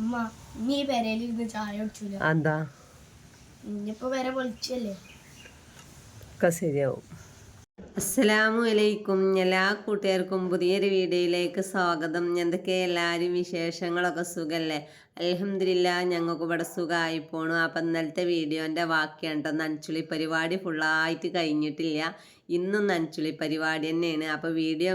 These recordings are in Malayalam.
അമ്മ നീ പെരയിലിരുന്ന് ചായ കുടിച്ചില്ല എന്താ ഇനിയിപ്പോ വരെ പൊളിച്ചല്ലേ? ഒക്കെ ശരിയാവും. അസ്സലാമു അലൈക്കും. എല്ലാ കൂട്ടുകാർക്കും പുതിയൊരു വീഡിയോയിലേക്ക് സ്വാഗതം. എന്തൊക്കെ എല്ലാവരും വിശേഷങ്ങളൊക്കെ സുഖല്ലേ? അലഹമില്ല ഞങ്ങൾക്ക് ഇവിടെ സുഖമായി പോണു. അപ്പം ഇന്നലത്തെ വീഡിയോന്റെ ബാക്കിയാണ് കേട്ടോ നനച്ചുളി പരിപാടി ഫുള്ളായിട്ട് കഴിഞ്ഞിട്ടില്ല. ഇന്നും നനച്ചുള്ളി പരിപാടി തന്നെയാണ്. അപ്പോൾ വീഡിയോ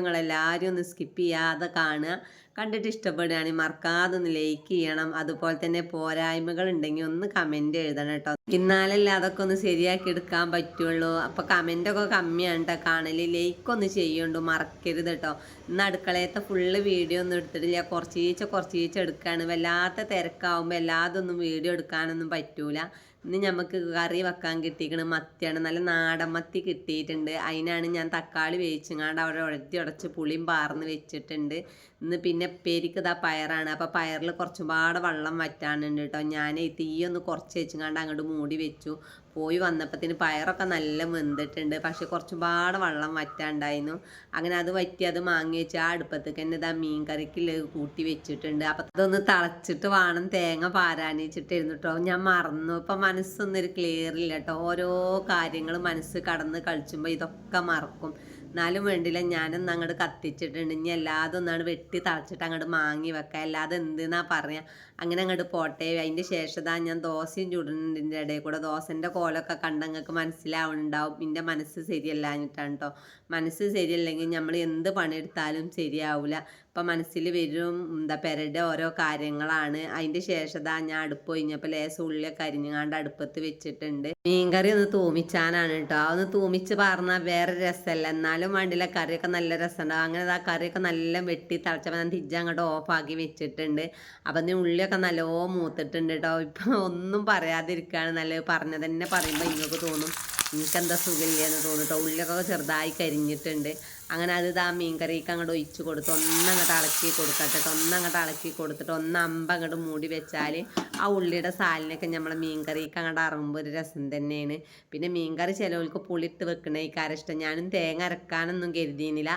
ഒന്ന് സ്കിപ്പ് ചെയ്യാതെ കാണുക. കണ്ടിട്ട് ഇഷ്ടപ്പെടുകയാണെങ്കിൽ മറക്കാതെ ഒന്ന് ലൈക്ക് ചെയ്യണം. അതുപോലെ തന്നെ പോരായ്മകൾ ഉണ്ടെങ്കിൽ ഒന്ന് കമന്റ് എഴുതണം കേട്ടോ. ഇന്നാലല്ലേ അതൊക്കെ ഒന്ന് ശരിയാക്കി എടുക്കാൻ പറ്റുള്ളൂ. അപ്പോൾ കമന്റൊക്കെ കമ്മിയാണ് കേട്ടോ. കാണൽ ലൈക്ക് ഒന്ന് ചെയ്യുന്നുണ്ട് മറക്കരുത് കേട്ടോ. ഇന്ന് അടുക്കളയത്തെ ഫുള്ള് വീഡിയോ ഒന്നും എടുത്തിട്ടില്ല. കുറച്ചീച്ച കുറച്ചീച്ച എടുക്കുകയാണ് വല്ലാത്ത തിരക്കാവുമ്പോൾ എല്ലാതൊന്നും വീഡിയോ എടുക്കാനൊന്നും പറ്റൂല. ഇന്ന് നമുക്ക് കറി വെക്കാൻ കിട്ടിയിരിക്കണ മത്തിയാണ്. നല്ല നാടൻ മത്തി കിട്ടിയിട്ടുണ്ട്. അതിനാണ് ഞാൻ തക്കാളി വേവിച്ചങ്ങാണ്ട് അവിടെ ഉഴത്തി ഉടച്ച് പുളിയും പാർന്ന് വെച്ചിട്ടുണ്ട്. ഇന്ന് പിന്നെ പേരിക്ക് ഇതാ പയറാണ്. അപ്പോൾ പയറിൽ കുറച്ചുപാട് വെള്ളം വറ്റാനുണ്ട് കേട്ടോ ഞാൻ തീയൊന്ന് കുറച്ച് വെച്ചങ്ങാണ്ട് അങ്ങോട്ട് മൂടി വെച്ചു. പോയി വന്നപ്പത്തിന് പയറൊക്കെ നല്ല വെന്തിട്ടുണ്ട്. പക്ഷെ കുറച്ചുപാട് വെള്ളം വറ്റാണ്ടായിരുന്നു. അങ്ങനെ അത് വറ്റി അത് മാങ്ങി വെച്ച് ആ അടുപ്പത്തേക്ക് തന്നെ ഇതാ മീൻ കറിക്കുള്ള കൂട്ടി വെച്ചിട്ടുണ്ട്. അപ്പം അതൊന്ന് തിളച്ചിട്ട് വേണം തേങ്ങ പാരാനിച്ചിട്ടിരുന്നു കേട്ടോ ഞാൻ മറന്നു. ഇപ്പം മനസ്സൊന്നും ഒരു ക്ലിയർ ഇല്ല കേട്ടോ ഓരോ കാര്യങ്ങൾ മനസ്സ് കടന്ന് കളിച്ചുമ്പോൾ ഇതൊക്കെ മറക്കും. എന്നാലും വേണ്ടില്ല. ഞാനൊന്ന് അങ്ങോട്ട് കത്തിച്ചിട്ടുണ്ട്. ഇനി എല്ലാതും ഒന്നാണ് വെട്ടി തളച്ചിട്ട് അങ്ങോട്ട് മാങ്ങി വെക്കുക അല്ലാതെ എന്തെന്നാ പറയാ. അങ്ങനെ അങ്ങോട്ട് പോട്ടെ. അതിന്റെ ശേഷതാ ഞാൻ ദോശയും ചുടുന്നതിന്റെ ഇടയിൽ കൂടെ. ദോശന്റെ കോലൊക്കെ കണ്ട് നിങ്ങൾക്ക് മനസ്സിലാവുന്നുണ്ടാവും. എന്റെ മനസ്സ് ശരിയല്ലാഞ്ഞിട്ടാണ് കേട്ടോ മനസ്സ് ശരിയല്ലെങ്കിൽ നമ്മൾ എന്ത് പണിയെടുത്താലും ശരിയാവില്ല ഇപ്പം മനസ്സിൽ വരും എന്താ പെരയുടെ ഓരോ കാര്യങ്ങളാണ്. അതിന്റെ ശേഷം ഞാൻ അടുപ്പ് കഴിഞ്ഞപ്പോൾ ലേശം ഉള്ളിലൊക്കെ അരിഞ്ഞുകാണ്ട് അടുപ്പത്ത് വെച്ചിട്ടുണ്ട്. മീൻകറി ഒന്ന് തൂമിച്ചാനാണ് കേട്ടോ അതൊന്ന് തൂമിച്ച് പറഞ്ഞാൽ വേറെ രസമല്ല എന്നാലും വേണ്ടില്ല കറിയൊക്കെ നല്ല രസമുണ്ടാവും അങ്ങനെ ആ കറിയൊക്കെ നല്ല വെട്ടി തിളച്ചപ്പോൾ ഞാൻ തിരിച്ച് അങ്ങോട്ട് ഓഫാക്കി വെച്ചിട്ടുണ്ട്. അപ്പം നീ ഉള്ളിയൊക്കെ നല്ലോ മൂത്തിട്ടുണ്ട് കേട്ടോ ഇപ്പം ഒന്നും പറയാതിരിക്കുകയാണ് നല്ലത് പറഞ്ഞത് തന്നെ പറയുമ്പോൾ ഇങ്ങോട്ട് തോന്നും. എനിക്കെന്താ സുഖമില്ലെന്ന് തോന്നിട്ടോ ഉള്ളിലൊക്കെ ചെറുതായി കരിഞ്ഞിട്ടുണ്ട്. അങ്ങനെ അത് ഇതാ മീൻ കറിക്ക് അങ്ങോട്ട് ഒഴിച്ച് കൊടുത്ത് ഒന്നങ്ങോട്ട് ഇളക്കി കൊടുക്കട്ടെ ഒന്നങ്ങോട്ട് ഇളക്കി കൊടുത്തിട്ട് ഒന്ന് അമ്പ അങ്ങോട്ട് മൂടി വെച്ചാൽ ആ ഉള്ളിയുടെ സാലിനൊക്കെ നമ്മളെ മീൻ കറിക്ക് അങ്ങോട്ട് അറുമ്പോൾ ഒരു രസം തന്നെയാണ്. പിന്നെ മീൻ കറി ചിലവർക്ക് പുളിട്ട് വെക്കണേക്കാരിഷ്ടം ഞാനും തേങ്ങ അരക്കാനൊന്നും കരുതിയിരുന്നില്ല.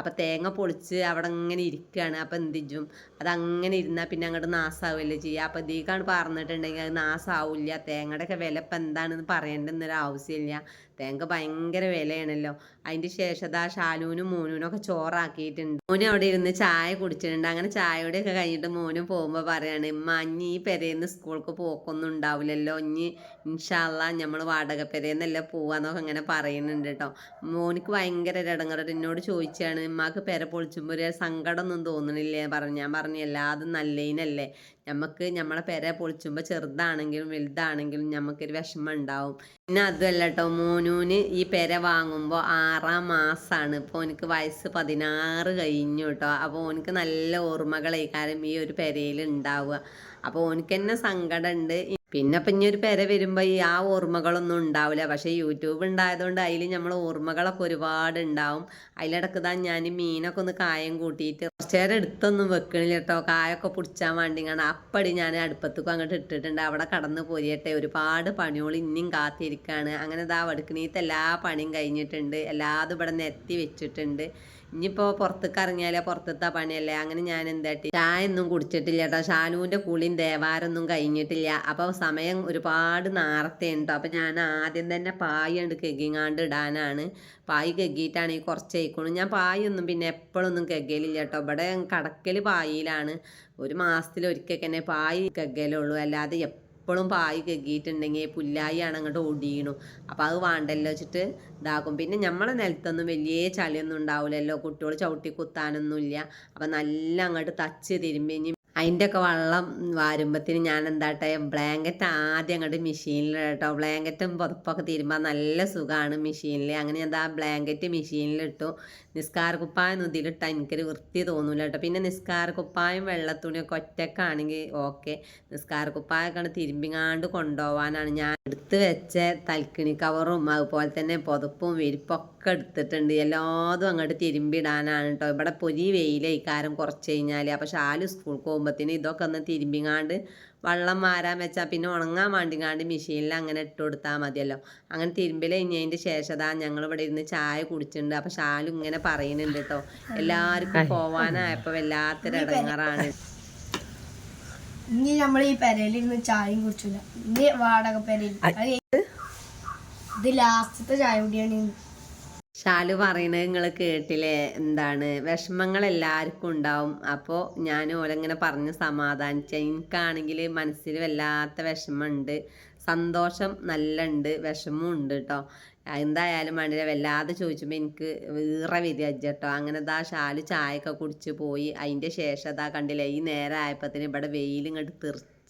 അപ്പം തേങ്ങ പൊളിച്ച് അവിടെ ഇങ്ങനെ ഇരിക്കുകയാണ് അപ്പം എന്ത് ചെയ്യും അതങ്ങനെ ഇരുന്നാൽ പിന്നെ അങ്ങോട്ട് നാസാവുമല്ലേ ചെയ്യുക അപ്പം ഇതിക്കാണ് പറഞ്ഞിട്ടുണ്ടെങ്കിൽ അത് നാസാവില്ല. തേങ്ങയുടെ ഒക്കെ വില ഇപ്പം എന്താണെന്ന് പറയേണ്ടെന്നൊരു ആവശ്യമില്ല തേങ്ങ ഭയങ്കര വിലയാണല്ലോ. അതിന്റെ ശേഷം ആ ഷാലൂനും മോനൂനും ഒക്കെ ചോറാക്കിയിട്ടുണ്ട്. മോനും അവിടെ ഇരുന്ന് ചായ കുടിച്ചിട്ടുണ്ട്. അങ്ങനെ ചായയോടെയൊക്കെ കഴിഞ്ഞിട്ട് മോനും പോകുമ്പോൾ പറയാണ് ഇനി ഈ പെരേന്ന് സ്കൂൾക്ക് പോക്കൊന്നും ഉണ്ടാവില്ലല്ലോ ഇനി ഇൻഷാല്ല നമ്മൾ വാടക പെരേന്നല്ല പോവാന്നൊക്കെ ഇങ്ങനെ പറയുന്നുണ്ട് കേട്ടോ മോനിക്ക് ഭയങ്കര ഇടങ്ങറട്ട് എന്നോട് ചോദിച്ചാണ് ഇമ്മാക്ക് പെര പൊളിച്ചുമ്പോൾ ഒരു സങ്കടമൊന്നും തോന്നണില്ലേ? പറഞ്ഞു ഞാൻ പറഞ്ഞു എല്ലാതും നല്ലതിനല്ലേ നമുക്ക് നമ്മളെ പെര പൊളിച്ചുമ്പോൾ ചെറുതാണെങ്കിലും വലുതാണെങ്കിലും നമുക്കൊരു വിഷമം ഉണ്ടാവും. പിന്നെ അതുമല്ല കേട്ടോ മോനൂന് ഈ പെര വാങ്ങുമ്പോൾ ആറാം മാസമാണ് ഇപ്പോൾ എനിക്ക് വയസ്സ് പതിനാറ് കഴിഞ്ഞു കേട്ടോ അപ്പോൾ ഓനക്ക് നല്ല ഓർമ്മകളായി ഓർമ്മകളേക്കാരം ഈ ഒരു പെരയിൽ ഉണ്ടാവുക. അപ്പോൾ ഓനക്ക് തന്നെ സങ്കടമുണ്ട് പിന്നെ ഇപ്പം ഇനി ഒരു പെര വരുമ്പോൾ ഈ ആ ഓർമ്മകളൊന്നും ഉണ്ടാവില്ല പക്ഷേ യൂട്യൂബ് ഉണ്ടായതുകൊണ്ട് അതിൽ നമ്മൾ ഓർമ്മകളൊക്കെ ഒരുപാട് ഉണ്ടാവും അതിലിടക്ക് താൻ ഞാൻ മീനൊക്കെ ഒന്ന് കായം കൂട്ടിയിട്ട് കുറച്ച് നേരം എടുത്തൊന്നും വെക്കണില്ല കേട്ടോ. കായൊക്കെ പിടിച്ചാൻ വേണ്ടി കാണാം അപ്പടി ഞാൻ അടുപ്പത്തേക്കും അങ്ങോട്ട് ഇട്ടിട്ടുണ്ട്. അവിടെ കടന്ന് പോരിയട്ടെ. ഒരുപാട് പണികൾ ഇനിയും കാത്തിരിക്കുകയാണ് അങ്ങനെ ഇതാ വടുക്കണീത്ത് എല്ലാ പണിയും കഴിഞ്ഞിട്ടുണ്ട്. എല്ലാതും ഇവിടെ നിരത്തി വെച്ചിട്ടുണ്ട്. ഇനിയിപ്പോൾ പുറത്തേക്ക് ഇറങ്ങിയാലേ പുറത്തത്തെ പണിയല്ലേ? അങ്ങനെ ഞാൻ എന്താട്ടി? ചായ ഒന്നും കുടിച്ചിട്ടില്ല കേട്ടോ ഷാനുവിന്റെ കുളിയും ദേവാരൊന്നും കഴിഞ്ഞിട്ടില്ല. അപ്പോൾ സമയം ഒരുപാട് നേരത്തെ ഉണ്ടോ അപ്പോൾ ഞാൻ ആദ്യം തന്നെ പായ ഉണ്ട് കെഗിങ്ങാണ്ട് ഇടാനാണ്. പായ് കെഗിയിട്ടാണ് ഈ കുറച്ച് ആയിക്കോളും ഞാൻ പായൊന്നും പിന്നെ എപ്പോഴൊന്നും കെഗയിലില്ല കേട്ടോ ഇവിടെ കടക്കൽ പായിലാണ്. ഒരു മാസത്തിൽ ഒരിക്കൽ തന്നെ പായ് കെഗലുള്ളൂ അല്ലാതെ എപ്പോഴും പായ് കെക്കിയിട്ടുണ്ടെങ്കിൽ പുല്ലായിയാണ് അങ്ങോട്ട് ഒടിയണു അപ്പോൾ അത് വേണ്ടല്ലോ വെച്ചിട്ട് ഇതാക്കും. പിന്നെ നമ്മളെ നിലത്തൊന്നും വലിയ ചളിയൊന്നും ഉണ്ടാവില്ലല്ലോ കുട്ടികൾ ചവിട്ടി കുത്താനൊന്നുമില്ല അപ്പം നല്ല അങ്ങോട്ട് തച്ച് തിരുമ്പി ഇനി അതിന്റെ ഒക്കെ വെള്ളം വാരുമ്പത്തിന് ഞാൻ എന്താട്ടെ ബ്ലാങ്കറ്റ് ആദ്യം അങ്ങോട്ട് മെഷീനിൽ കേട്ടോ ബ്ലാങ്കറ്റും പുറപ്പൊക്കെ തീരുമ്പോൾ നല്ല സുഖമാണ് മെഷീനിൽ അങ്ങനെ ഞാൻ ആ ബ്ലാങ്കറ്റ് മെഷീനിലിട്ടു നിസ്കാര കുപ്പായം ഇതിലിട്ടാൽ എനിക്കൊരു വൃത്തി തോന്നൂല കേട്ടോ. പിന്നെ നിസ്കാര കുപ്പായം വെള്ളത്തുണിയൊക്കെ ഒറ്റക്കാണെങ്കിൽ ഓക്കെ നിസ്കാര കുപ്പായൊക്കെ തിരുമ്പിങ്ങാണ്ട് കൊണ്ടുപോകാനാണ് ഞാൻ എടുത്ത് വെച്ച തൽക്കിണി കവറും അതുപോലെ തന്നെ പുതപ്പും വിരിപ്പൊക്കെ എടുത്തിട്ടുണ്ട് എല്ലാതും അങ്ങോട്ട് തിരുമ്പിടാനാണ് കേട്ടോ ഇവിടെ പൊരി കാരം കുറച്ച് കഴിഞ്ഞാൽ അപ്പോൾ ഷാലു സ്കൂൾ പോകുമ്പോഴത്തേന് ഇതൊക്കെ ഒന്ന് തിരുമ്പിങ്ങാണ്ട് വെള്ളം മാറാൻ വെച്ചാൽ പിന്നെ ഉണങ്ങാൻ വേണ്ടിങ്ങാണ്ട് മെഷീനിൽ അങ്ങനെ ഇട്ട് കൊടുത്താൽ മതിയല്ലോ. അങ്ങനെ തിരുമ്പൽ കഴിഞ്ഞതിന്റെ ശേഷം ഞങ്ങൾ ഇവിടെ ഇരുന്ന് ചായ കുടിച്ചിട്ടുണ്ട്. അപ്പോൾ ഷാലും ഇങ്ങനെ പറയുന്നുണ്ട് കേട്ടോ എല്ലാവർക്കും പോവാനായപ്പോൾ വല്ലാത്തൊരു ഇടങ്ങാറാണ് ഇനി നമ്മൾ ഈ പെരയിലിരുന്ന് ചായയും കുടിച്ചില്ല ഇനി വാടക പെരയിൽ ഇത് ലാസ്റ്റത്തെ ചായ കുടിയാണ് ഇന്ന്. ഷാലു പറയണത് നിങ്ങൾ കേട്ടില്ലേ? എന്താണ്? വിഷമങ്ങൾ എല്ലാവർക്കും ഉണ്ടാവും. അപ്പോൾ ഞാൻ ഓരങ്ങനെ പറഞ്ഞ് സമാധാനിച്ച. എനിക്കാണെങ്കിൽ മനസ്സിൽ വല്ലാത്ത വിഷമമുണ്ട്. സന്തോഷം നല്ല ഉണ്ട് വിഷമവും ഉണ്ട് കേട്ടോ എന്തായാലും വേണ്ടില്ല. വല്ലാതെ ചോദിച്ചുമ്പോൾ എനിക്ക് വീറ വിരിയജ്ജ കേട്ടോ അങ്ങനെ ദാ ഷാലു ചായയൊക്കെ കുടിച്ച് പോയി. അതിന്റെ ശേഷം ദാ കണ്ടില്ല? ഈ നേരം ആയപ്പത്തിന് ഇവിടെ വെയിൽ ഇങ്ങോട്ട്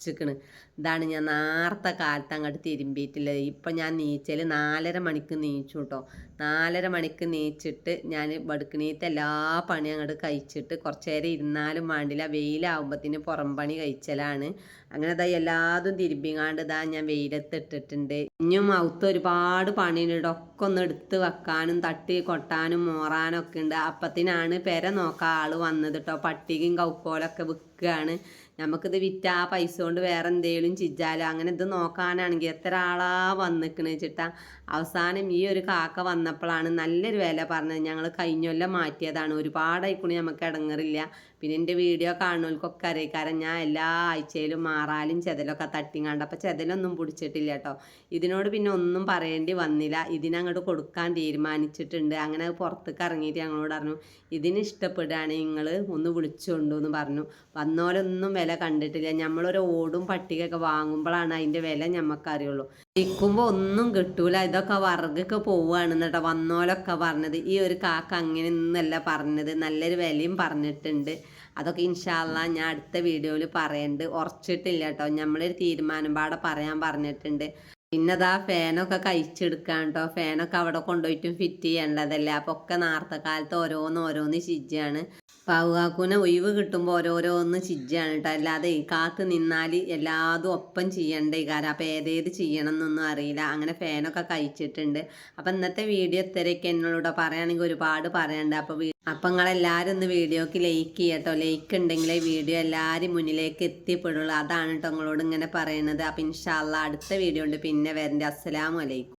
തെറിച്ചിക്കണ് ഇതാണ് ഞാൻ നേരത്തെ കാലത്ത് അങ്ങോട്ട് തിരുമ്പിയിട്ടില്ലത് ഇപ്പം ഞാൻ നീച്ചൽ നാലര മണിക്ക് നീച്ചു കേട്ടോ നാലര മണിക്ക് നീച്ചിട്ട് ഞാൻ ബടുക്കണീത്തെ എല്ലാ പണിയും അങ്ങോട്ട് കഴിച്ചിട്ട് കുറച്ച് നേരം ഇരുന്നാലും വേണ്ടില്ല. വെയിലാവുമ്പത്തിന് പുറം പണി കഴിച്ചലാണ്. അങ്ങനെ ഇതാ എല്ലാതും തിരുമ്പിങ്ങാണ്ട് ഇതാ ഞാൻ വെയിലത്ത് ഇട്ടിട്ടുണ്ട്. ഇനിയും മൗത്ത് ഒരുപാട് പണിയുണ്ട് ഒക്കെ ഒന്ന് എടുത്ത് വെക്കാനും തട്ടി കൊട്ടാനും മോറാനും ഒക്കെ ഉണ്ട്. അപ്പത്തിനാണ് പെര നോക്കാൻ ആൾ വന്നത് കേട്ടോ പട്ടികയും കൗക്കോലൊക്കെ വിൽക്കുകയാണ് നമുക്കിത് വിറ്റ ആ പൈസ കൊണ്ട് വേറെ എന്തെങ്കിലും ചിജാലോ അങ്ങനെ ഇത് നോക്കാനാണെങ്കിൽ എത്ര ആളാ വന്നിക്കണ് വെച്ചിട്ടാ അവസാനം ഈ ഒരു കാക്ക വന്നപ്പോഴാണ് നല്ലൊരു വില പറഞ്ഞത്. ഞങ്ങൾ കഴിഞ്ഞൊല്ലം മാറ്റിയതാണ്. ഒരുപാടായിക്കുണി നമുക്ക് ഇടങ്ങറില്ല പിന്നെ എന്റെ വീഡിയോ കാണുന്നവർക്കൊക്കെ അറിയിക്കാരം. ഞാൻ എല്ലാ ആഴ്ചയിലും മാറാലും ചെതലൊക്കെ തട്ടിങ്ങാണ്ട്. അപ്പോൾ ചെതലൊന്നും പിടിച്ചിട്ടില്ല കേട്ടോ ഇതിനോട് പിന്നെ ഒന്നും പറയേണ്ടി വന്നില്ല. ഇതിനങ്ങോട്ട് കൊടുക്കാൻ തീരുമാനിച്ചിട്ടുണ്ട്. അങ്ങനെ പുറത്തേക്ക് ഇറങ്ങിയിട്ട് ഞങ്ങളോട് പറഞ്ഞു ഇതിന് ഇഷ്ടപ്പെടുകയാണെങ്കിൽ നിങ്ങൾ ഒന്ന് വിളിച്ചുകൊണ്ടു എന്ന് പറഞ്ഞു. വന്നോലൊന്നും വില കണ്ടിട്ടില്ല. നമ്മളൊരു ഓടും പട്ടികയൊക്കെ വാങ്ങുമ്പോഴാണ് അതിന്റെ വില നമുക്കറിയുള്ളൂ വിൽക്കുമ്പോൾ ഒന്നും കിട്ടൂല. ഇതൊക്കെ വർഗൊക്കെ പോവുകയാണ് എന്നിട്ടോ വന്നോലൊക്കെ പറഞ്ഞത്. ഈ ഒരു കാക്ക അങ്ങനെ ഒന്നല്ല പറഞ്ഞത്. നല്ലൊരു വിലയും പറഞ്ഞിട്ടുണ്ട്. അതൊക്കെ ഇൻഷാല്ല ഞാൻ അടുത്ത വീഡിയോയിൽ പറയുന്നുണ്ട് ഉറച്ചിട്ടില്ല കേട്ടോ. നമ്മളൊരു തീരുമാനം പാടെ പറയാൻ പറഞ്ഞിട്ടുണ്ട്. പിന്നെ അതാ ഫാനൊക്കെ കഴിച്ചെടുക്കാൻ കേട്ടോ. ഫാനൊക്കെ അവിടെ കൊണ്ടുപോയിട്ടും ഫിറ്റ് ചെയ്യേണ്ടതല്ലേ അപ്പോൾ ഒക്കെ നേരത്തെ കാലത്ത് ഓരോന്ന് ഓരോന്ന് ചിജ്ജാണ് പാവുകാക്കൂനെ ഒഴിവ് കിട്ടുമ്പോൾ ഓരോരോന്ന് ചിജ്ജാണ് കേട്ടോ അല്ലാതെ കാത്ത് നിന്നാൽ എല്ലാതും ഒപ്പം ചെയ്യണ്ടേ കാരണം അപ്പോൾ ഏതേത് ചെയ്യണം എന്നൊന്നും അറിയില്ല. അങ്ങനെ ഫാനൊക്കെ കഴിച്ചിട്ടുണ്ട്. അപ്പം ഇന്നത്തെ വീഡിയോ ഇത്രയൊക്കെ എന്നോട് പറയുകയാണെങ്കിൽ ഒരുപാട് പറയാനുണ്ട് അപ്പോൾ അപ്പം നിങ്ങളെല്ലാവരും ഒന്ന് വീഡിയോക്ക് ലൈക്ക് ചെയ്യട്ടോ. ലൈക്ക് ഉണ്ടെങ്കിലേ വീഡിയോ എല്ലാവരും മുന്നിലേക്ക് എത്തിപ്പെടുള്ളൂ. അതാണ് കേട്ടോ നിങ്ങളോട് ഇങ്ങനെ പറയുന്നത് അപ്പം ഇൻഷാല്ല അടുത്ത വീഡിയോ ഉണ്ട്. പിന്നെ വരണ്ട. അസ്സലാമു അലൈക്കും.